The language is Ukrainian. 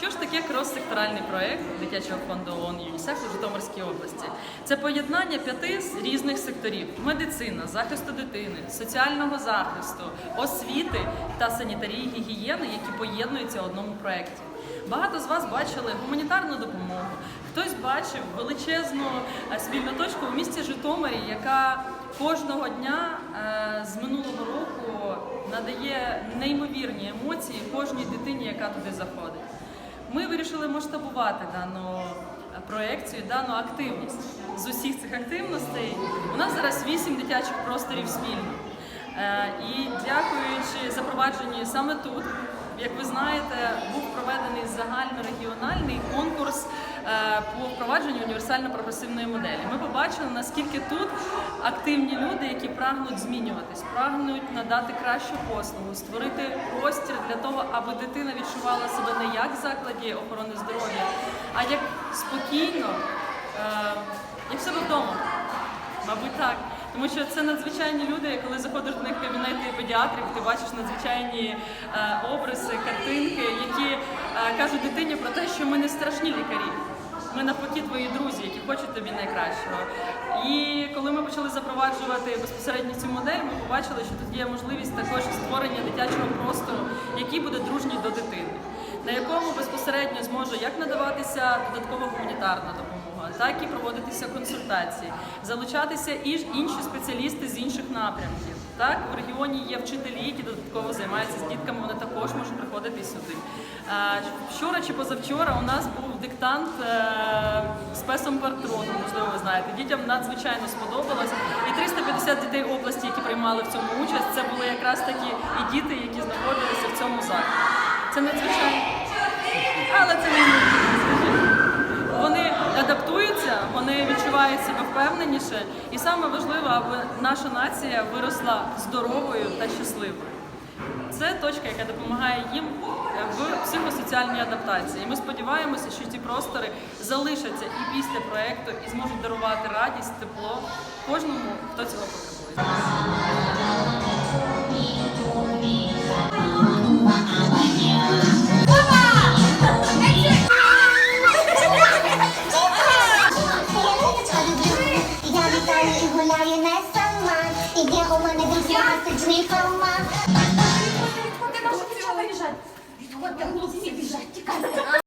Що ж таке крос-секторальний проект дитячого фонду ООН ЮНІСЕФ у Житомирській області? Це поєднання п'яти різних секторів: медицина, захисту дитини, соціального захисту, освіти та санітарії гігієни, які поєднуються в одному проєкті. Багато з вас бачили гуманітарну допомогу. Хтось бачив величезну е, спільну точку у місті Житомирі, яка кожного дня е, з минулого року надає неймовірні емоції кожній дитині, яка туди заходить. Ми вирішили масштабувати дану проекцію, дану активність. З усіх цих активностей у нас зараз вісім дитячих просторів спільно. Е, І дякуючи запровадженню саме тут, як ви знаєте, був проведений загальнорегіональний конкурс е, по впровадженню універсально-прогресивної моделі. Ми побачили, наскільки тут активні люди, які прагнуть змінюватись, прагнуть надати кращу послугу, створити простір для того, аби дитина відчувала себе не як в закладі охорони здоров'я, а як спокійно, е, як себе вдома. Мабуть, так. Тому що це надзвичайні люди, коли заходиш до них в кабінети педіатрів, ти бачиш надзвичайні е, обриси, картинки, які е, кажуть дитині про те, що ми не страшні лікарі. Ми навпаки твої друзі, які хочуть тобі найкращого. І коли ми почали запроваджувати безпосередньо цю модель, ми побачили, що тут є можливість також створення дитячого простору, який буде дружній до дитини, на якому безпосередньо зможе як надаватися додаткова гуманітарна допомога, так і проводитися консультації, залучатися і інші спеціалісти з інших напрямків. Так, в регіоні є вчителі, які додатково займаються з дітками, вони також можуть приходити сюди. Вчора чи позавчора у нас був диктант е, з песом Партроном, можливо, ви знаєте. Дітям надзвичайно сподобалось. І 350 дітей області, які приймали в цьому участь, це були якраз такі і діти, які знаходилися в цьому закладі. Це надзвичайно. Але це не. Вони адаптуються, вони відчувають себе впевненіше, і саме важливо, аби наша нація виросла здоровою та щасливою. Це точка, яка допомагає їм в психосоціальній адаптації. І ми сподіваємося, що ці простори залишаться і після проекту і зможуть дарувати радість, тепло кожному, хто цього потребує. Я літаю і гуляю не сама. І є у мене друзі, стичний Фома. Відходи, так, хлопці біжать, тікайте.